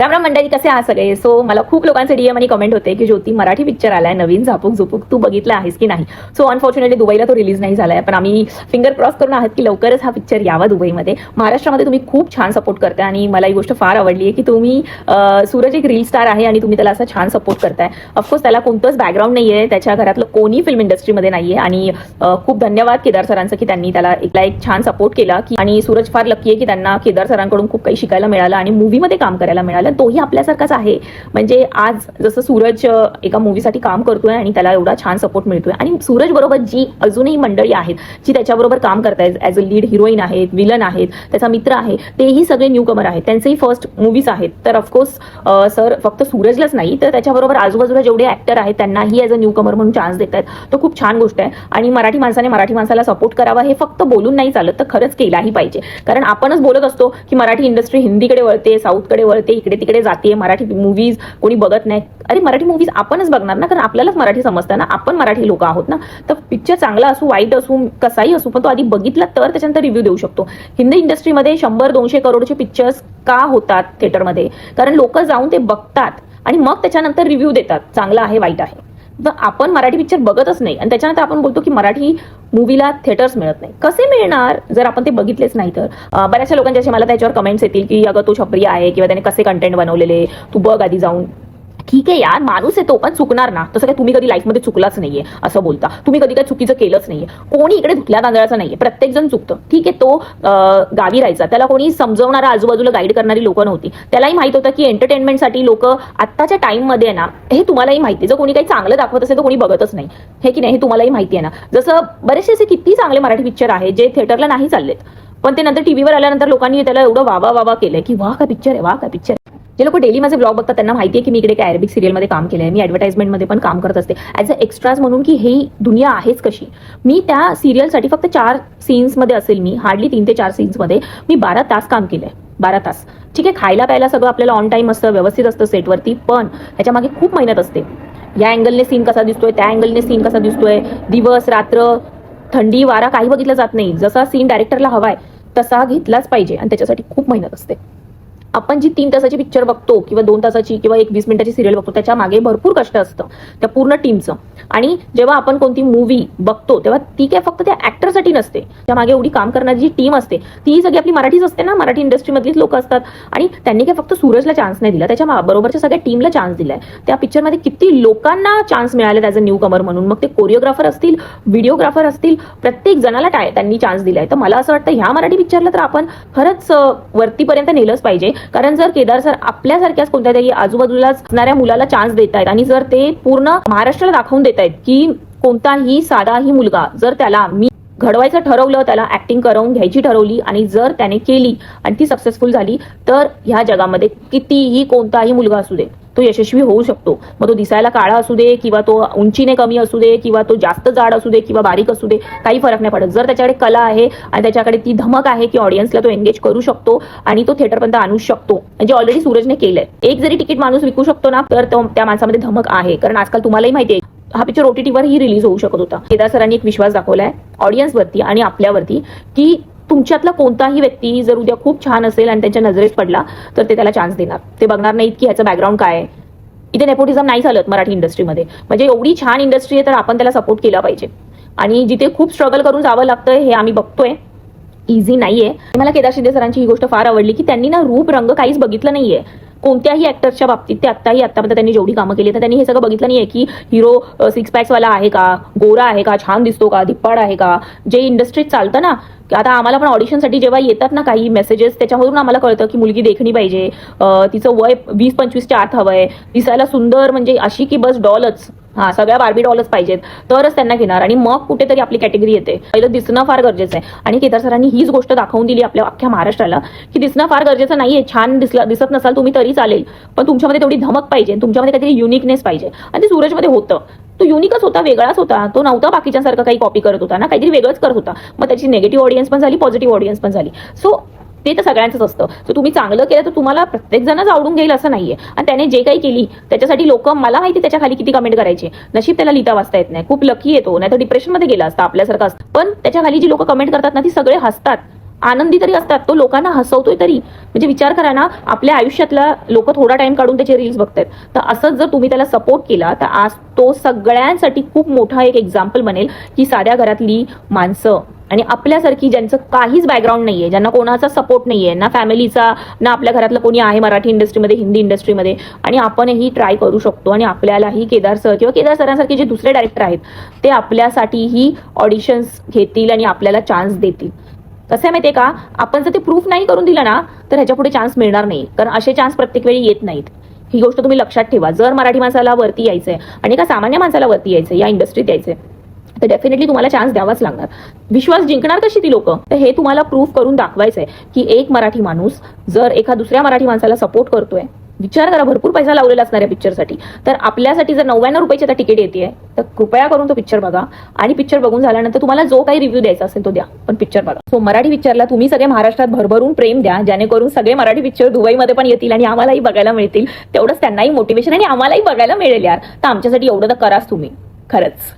राम राम मंडळी कसे आहात सगळे? सो मला खूप लोकांचे डीएम आणि कमेंट होते की ज्योती मराठी पिक्चर आलाय नवीन झापूक झुपूक तू बघितला आहेस की नाही? सो अनफॉर्च्युनेटली दुबईला तो रिलीज नाही झालाय. पण आम्ही फिंगर क्रॉस करून आहात की लवकरच हा पिक्चर यावा दुबईमध्ये. महाराष्ट्रामध्ये तुम्ही खूप छान सपोर्ट करताय आणि मला ही गोष्ट फार आवडली आहे की तुम्ही सूरज एक रील स्टार आहे आणि तुम्ही त्याला असा छान सपोर्ट करताय. ऑफकोर्स त्याला कोणतंच बॅकग्राऊंड नाही आहे त्याच्या घरातलं कोणी फिल्म इंडस्ट्रीमध्ये नाहीये आणि खूप धन्यवाद केदार सरांचं की त्यांनी त्याला एकला एक छान सपोर्ट केला की आणि सूरज फार लकी आहे की त्यांना केदार सरांकडून खूप काही शिकायला मिळालं आणि मूवीमध्ये काम करायला मिळालं. तोही आपल्यासारखाच आहे. म्हणजे आज जसं सूरज एका मूवीसाठी काम करतोय आणि त्याला एवढा छान सपोर्ट मिळतोय. आणि सूरज बरोबर जी अजूनही मंडळी आहेत जी त्याच्याबरोबर काम करतायत ॲज अ लीड हिरोईन आहेत विलन आहेत त्याचा मित्र आहे तेही सगळे न्यू कमर आहेत. त्यांचेही फर्स्ट मूवीज आहेत. तर ऑफकोर्स सर फक्त सूरजलाच नाही तर त्याच्याबरोबर आजूबाजूला जेवढे ऍक्टर आहेत त्यांनाही ॲज अ न्यू कमर म्हणून चान्स देत आहेत तर खूप छान गोष्ट आहे. आणि मराठी माणसाने मराठी माणसाला सपोर्ट करावा हे फक्त बोलून नाही चालत तर खरंच केलाही पाहिजे. कारण आपणच बोलत असतो की मराठी इंडस्ट्री हिंदीकडे वळते साऊथकडे वळते इकडे तिकडे जाते मराठी मूवीज कोणी बघत नाही. अरे मराठी मूवीज आपणच बघणार ना कारण आपल्यालाच मराठी समजतं ना. आपण मराठी लोक आहोत ना. तर पिक्चर चांगला असू वाईट असू कसाही असू पण तो आधी बघितला तर त्याच्यानंतर रिव्ह्यू देऊ शकतो. हिंदी इंडस्ट्रीमध्ये शंभर दोनशे करोडचे पिक्चर्स का होतात थिएटरमध्ये कारण लोक जाऊन ते बघतात आणि मग त्याच्यानंतर रिव्ह्यू देतात. चांगला आहे वाईट आहे. तर आपण मराठी पिक्चर बघतच नाही. आणि त्याच्यानंतर आपण बोलतो की मराठी मूवीला थिएटर्स मिळत नाही. कसे मिळणार? जर आपण ते बघितलेच नाही तर. बऱ्याचशा लोकांचे असे मला त्याच्यावर कमेंट्स येतील की अगं तो छपरी आहे किंवा त्याने कसे कंटेंट बनवलेले तू बघ आधी जाऊन. ठीक आहे यार माणूस आहे तो पण चुकणार ना. तसं काय तुम्ही कधी लाईफमध्ये चुकलाच नाहीये असं बोलता. तुम्ही कधी काय चुकीचं केलंच नाहीये. कोणी इकडे धुतल्या तांदळाचं नाहीये. प्रत्येक जण चुकतं. ठीक आहे तो गावी राहायचा. त्याला कोणी समजवणारा आजूबाजूला गाईड करणारी लोक नव्हती. त्यालाही माहीत होतं की एंटरटेनमेंटसाठी लोक आत्ताच्या टाइममध्ये ना हे तुम्हालाही माहिती जर कोणी काही चांगलं दाखवत असेल तर कोणी बघतच नाही. हे की नाही हे तुम्हालाही माहिती आहे ना. जसं बरेचसे असे किती चांगले मराठी पिक्चर आहेत जे थिएटरला नाही चाललेत. पण ते नंतर टीव्हीवर आल्यानंतर लोकांनी त्याला एवढं वावा वावा केलंय की वा का पिक्चर आहे वा का पिक्चर जे लोक डेली माझे ब्लॉग बघतात त्यांना माहिती आहे की मी इकडे काय अरेबिक सिरियलमध्ये काम केलं आहे मी ॲडव्हर्टाइजमेंटमध्ये पण काम करत असते. ॲज अ एक्स्ट्राज म्हणून की ही दुनिया आहेच कशी? मी त्या सिरियलसाठी फक्त चार सीन्समध्ये असेल मी हार्डली तीन ते चार सीन्समध्ये मी बारा तास काम केलं आहे बारा तास. ठीक आहे खायला प्यायला सगळं आपल्याला ऑन टाईम असतं व्यवस्थित असतं सेटवरती पण ह्याच्यामागे खूप मेहनत असते. या अँगलने सीन कसा दिसतोय त्या अँगलने सीन कसा दिसतोय दिवस रात्र थंडी वारा काही बघितलं जात नाही. जसा सीन डायरेक्टरला हवाय तसा घेतलाच पाहिजे आणि त्याच्यासाठी खूप मेहनत असते. आपण जी तीन तासाची पिक्चर बघतो किंवा दोन तासाची किंवा एक वीस मिनिटाची सिरियल बघतो त्याच्यामागे भरपूर कष्ट असतं. त्या पूर्ण टीमचं आणि जेव्हा आपण कोणती मूवी बघतो तेव्हा ती काय फक्त त्या ऍक्टरसाठी नसते. त्या मागे एवढी काम करणारी जी टीम असते ती सगळी आपली मराठीच असते ना. मराठी इंडस्ट्रीमधलीच लोक असतात. आणि त्यांनी काय फक्त सूरजला चान्स नाही दिला त्याच्या बरोबरच्या सगळ्या टीमला चान्स दिलाय. त्या पिक्चरमध्ये किती लोकांना चान्स मिळाले ॲज अ न्यू कमर म्हणून. मग ते कोरिओग्राफर असतील व्हिडिओग्राफर असतील प्रत्येक जणाला टाय त्यांनी चान्स दिलाय. तर मला असं वाटतं ह्या मराठी पिक्चरला तर आपण खरंच वरतीपर्यंत नेलंच पाहिजे. कारण जर केदार सर आपल्यासारख्याच कोणत्या तरी आजूबाजूला असणाऱ्या मुलाला चान्स देत आहेत आणि जर ते पूर्ण महाराष्ट्राला दाखवून देत आहेत की कोणताही साधाही मुलगा जर त्याला मी घडवायचं ठरवलं त्याला ऍक्टिंग करवून घ्यायची ठरवली आणि जर त्याने केली आणि ती सक्सेसफुल झाली तर ह्या जगामध्ये कितीही कोणताही मुलगा असू दे तो यशस्वी होऊ शकतो. मग तो दिसायला काळा असू दे किंवा तो उंचीने कमी असू दे किंवा तो जास्त जाड असू दे किंवा बारीक असू दे काही फरक नाही पडत. जर त्याच्याकडे कला आहे आणि त्याच्याकडे ती धमक आहे की ऑडियन्सला तो एंगेज करू शकतो आणि तो थिएटरपर्यंत आणू शकतो. म्हणजे ऑलरेडी सूरजने केलंय. एक जरी तिकीट माणूस विकू शकतो ना तर तो त्या माणसामध्ये धमक आहे. कारण आजकाल तुम्हालाही माहिती आहे हा पिक्चर ओटीटीवरही रिलीज होऊ शकत होता. केदार सरांनी एक विश्वास दाखवलाय ऑडियन्सवरती आणि आपल्यावरती की तुमच्यातला कोणताही व्यक्ती जर उद्या खूप छान असेल आणि त्यांच्या नजरेत पडला तर ते त्याला चान्स देणार. ते बघणार नाहीत की ह्याचं बॅकग्राऊंड काय आहे. इथे नेपोटिझम नाही चालत मराठी इंडस्ट्रीमध्ये म्हणजे एवढी छान इंडस्ट्री आहे तर आपण त्याला सपोर्ट केला पाहिजे. आणि जिथे खूप स्ट्रगल करून जावं लागतं हे आम्ही बघतोय. इझी नाहीये. मला केदार शिंदे सरांची ही गोष्ट फार आवडली की त्यांनी ना रूप रंग काहीच बघितलं नाहीये. कोणत्याही ऍक्टरच्या बाबतीत ते आत्ताही आतापर्यंत त्यांनी जेवढी कामं केली तर त्यांनी हे सगळं बघितलं नाहीये की हिरो सिक्स पॅक्सवाला आहे का गोरा आहे का छान दिसतो का धिप्पाड आहे का जे इंडस्ट्रीत चालतं ना आता आम्हाला पण ऑडिशनसाठी जेव्हा येतात ना काही मेसेजेस त्याच्यामधून आम्हाला कळतं की मुलगी देखणी पाहिजे तिचं वय वीस पंचवीसच्या आत हवंय दिसायला सुंदर म्हणजे अशी की बस डॉलच हा सगळ्या बार्बी डॉलच पाहिजेत. तरच त्यांना घेणार. आणि मग कुठेतरी आपली कॅटेगरी येते. पहिलं दिसणं फार गरजेचं आहे. आणि केदार सरांनी हीच गोष्ट दाखवून दिली आपल्या अख्ख्या महाराष्ट्राला की दिसणं फार गरजेचं नाहीये. छान दिसला दिसत नसाल तुम्ही तरी चालेल. पण तुमच्यामध्ये तेवढी धमक पाहिजे. तुमच्यामध्ये काहीतरी युनिकनेस पाहिजे. आणि ते सूरजमध्ये होतं. तो युनिकच होता वेगळाच होता. तो नव्हता बाकीच्यासारखं काही कॉपी करत होता. ना काहीतरी वेगळंच करत होता. मग त्याची नेगेटिव्ह ऑडियन्स पण झाली पॉझिटिव्ह ऑडियन्स पण झाली. सो ते तर सगळ्यांचंच असतं. सो तुम्ही चांगलं केलं तर तुम्हाला प्रत्येक जणच आवडून घेईल असं नाहीये. आणि त्याने जे काही केली त्याच्यासाठी लोक मला माहिती त्याच्याखाली किती कमेंट करायचे. नशीब त्याला लिहिता वाचता येत नाही. खूप लकी येतो नाही तर डिप्रेशनमध्ये गेला असता आपल्यासारखं असतं. पण त्याच्याखाली जी लोक कमेंट करतात ना ती सगळे हसतात. आनंदी तरी असतात. तो लोकांना हसवतोय तरी. म्हणजे विचार करा ना आपल्या आयुष्यातला लोक थोडा टाइम काढून त्याचे रील्स बघतायत. तर असंच जर तुम्ही त्याला सपोर्ट केला तर आज तो सगळ्यांसाठी खूप मोठा एक एक्झाम्पल बनेल की साध्या घरातली माणसं आणि आपल्यासारखी ज्यांचं काहीच बॅकग्राऊंड नाही आहे ज्यांना कोणाचा सपोर्ट नाही आहे ना फॅमिलीचा ना आपल्या घरातलं कोणी आहे मराठी इंडस्ट्रीमध्ये हिंदी इंडस्ट्रीमध्ये आणि आपणही ट्राय करू शकतो. आणि आपल्यालाही केदार सर किंवा केदार सरांसारखे जे दुसरे डायरेक्टर आहेत ते आपल्यासाठीही ऑडिशन्स घेतील आणि आपल्याला चान्स देतील. कसं आहे माहितीये का? आपण जर ते प्रूफ नाही करून दिलं ना तर ह्याच्या पुढे चान्स मिळणार नाही. कारण असे चान्स प्रत्येक वेळी येत नाहीत. ही गोष्ट तुम्ही लक्षात ठेवा. जर मराठी माणसाला वरती यायचंय आणि एका सामान्य माणसाला वरती यायचंय या इंडस्ट्रीत यायचंय तर डेफिनेटली तुम्हाला चान्स द्यावाच लागणार. विश्वास जिंकणार कशी ती लोक? तर हे तुम्हाला प्रूफ करून दाखवायचंय की एक मराठी माणूस जर एका दुसऱ्या मराठी माणसाला सपोर्ट करतोय विचार करा भरपूर पैसा लावलेला असणार या पिक्चरसाठी तर आपल्यासाठी जर नव्याण्णव रुपयाची आता तिकीट येते तर कृपया करून तो पिक्चर बघा आणि पिक्चर बघून झाल्यानंतर तुम्हाला जो काही रिव्ह्यू द्यायचा असेल तो द्या पण पिक्चर बघा. सो मराठी पिक्चरला तुम्ही सगळे महाराष्ट्रात भरभरून प्रेम द्या जेणेकरून सगळे मराठी पिक्चर दुबईमध्ये पण येतील आणि आम्हालाही बघायला मिळतील. तेवढंच त्यांनाही मोटिवेशन आणि आम्हालाही बघायला मिळेल यार. तर आमच्यासाठी एवढं तर कराच तुम्ही. खरंच.